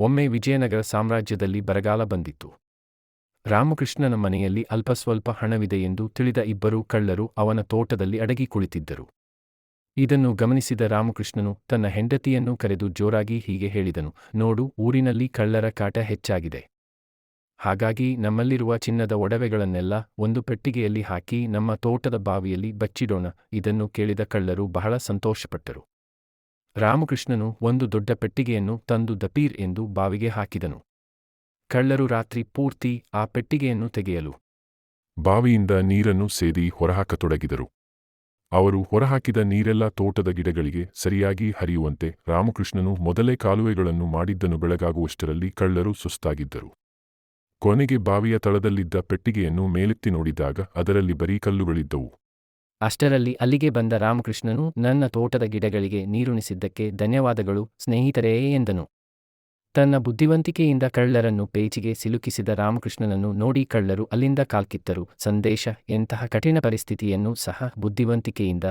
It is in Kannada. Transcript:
ಒಮ್ಮೆ ವಿಜಯನಗರ ಸಾಮ್ರಾಜ್ಯದಲ್ಲಿ ಬರಗಾಲ ಬಂದಿತ್ತು. ರಾಮಕೃಷ್ಣನ ಮನೆಯಲ್ಲಿ ಅಲ್ಪಸ್ವಲ್ಪ ಹಣವಿದೆಯೆಂದು ತಿಳಿದ ಇಬ್ಬರು ಕಳ್ಳರು ಅವನ ತೋಟದಲ್ಲಿ ಅಡಗಿ ಕುಳಿತಿದ್ದರು. ಇದನ್ನು ಗಮನಿಸಿದ ರಾಮಕೃಷ್ಣನು ತನ್ನ ಹೆಂಡತಿಯನ್ನು ಕರೆದು ಜೋರಾಗಿ ಹೀಗೆ ಹೇಳಿದನು, ನೋಡು ಊರಿನಲ್ಲಿ ಕಳ್ಳರ ಕಾಟ ಹೆಚ್ಚಾಗಿದೆ. ಹಾಗಾಗಿ ನಮ್ಮಲ್ಲಿರುವ ಚಿನ್ನದ ಒಡವೆಗಳನ್ನೆಲ್ಲ ಒಂದು ಪೆಟ್ಟಿಗೆಯಲ್ಲಿ ಹಾಕಿ ನಮ್ಮ ತೋಟದ ಬಾವಿಯಲ್ಲಿ ಬಚ್ಚಿಡೋಣ. ಇದನ್ನು ಕೇಳಿದ ಕಳ್ಳರು ಬಹಳ ಸಂತೋಷಪಟ್ಟರು. ರಾಮಕೃಷ್ಣನು ಒಂದು ದೊಡ್ಡ ಪೆಟ್ಟಿಗೆಯನ್ನು ತಂದು ದಪೀರ್ ಎಂದು ಬಾವಿಗೆ ಹಾಕಿದನು. ಕಳ್ಳರು ರಾತ್ರಿ ಪೂರ್ತಿ ಆ ಪೆಟ್ಟಿಗೆಯನ್ನು ತೆಗೆಯಲು ಬಾವಿಯಿಂದ ನೀರನ್ನು ಸೇದಿ ಹೊರಹಾಕತೊಡಗಿದರು. ಅವರು ಹೊರಹಾಕಿದ ನೀರೆಲ್ಲ ತೋಟದ ಗಿಡಗಳಿಗೆ ಸರಿಯಾಗಿ ಹರಿಯುವಂತೆ ರಾಮಕೃಷ್ಣನು ಮೊದಲೇ ಕಾಲುವೆಗಳನ್ನು ಮಾಡಿದ್ದನು ಬೆಳಗಾಗುವಷ್ಟರಲ್ಲಿ ಕಳ್ಳರು ಸುಸ್ತಾಗಿದ್ದರು. ಕೊನೆಗೆ ಬಾವಿಯ ತಳದಲ್ಲಿದ್ದ ಪೆಟ್ಟಿಗೆಯನ್ನು ಮೇಲೆತ್ತಿ ನೋಡಿದಾಗ ಅದರಲ್ಲಿ ಬರೀ ಕಲ್ಲುಗಳಿದ್ದವು. ಅಷ್ಟರಲ್ಲಿ ಅಲ್ಲಿಗೆ ಬಂದ ರಾಮಕೃಷ್ಣನು ನನ್ನ ತೋಟದ ಗಿಡಗಳಿಗೆ ನೀರುಣಿಸಿದ್ದಕ್ಕೆ ಧನ್ಯವಾದಗಳು, ಸ್ನೇಹಿತರೇ, ಎಂದನು. ತನ್ನ ಬುದ್ಧಿವಂತಿಕೆಯಿಂದ ಕಳ್ಳರನ್ನು ಪೇಚಿಗೆ ಸಿಲುಕಿಸಿದ ರಾಮಕೃಷ್ಣನನ್ನು ನೋಡಿ ಕಳ್ಳರು ಅಲ್ಲಿಂದ ಕಾಲ್ಕಿತ್ತರು. ಸಂದೇಶ, ಎಂತಹ ಕಠಿಣ ಪರಿಸ್ಥಿತಿಯನ್ನು ಸಹ ಬುದ್ಧಿವಂತಿಕೆಯಿಂದ